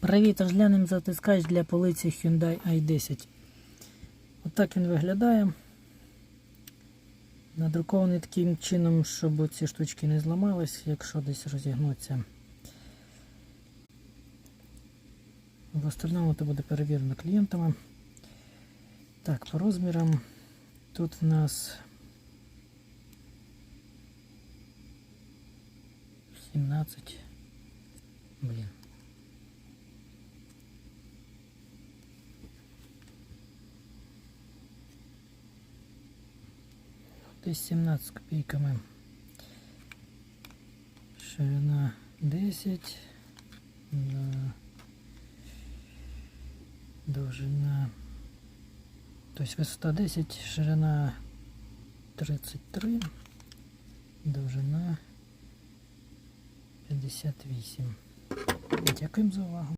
Привіт, розглянемо затискач для полиці Hyundai i10. Отак він виглядає. Надрукований таким чином, щоб ці штучки не зламались, якщо десь розігнуться. В остальному це буде перевірено клієнтами. Так, по розмірам тут в нас 17. Блін. Десь 17 копійками. Ширина 10. На довжина. Тобто висота 10, ширина 33, довжина 58. Дякуємо за увагу.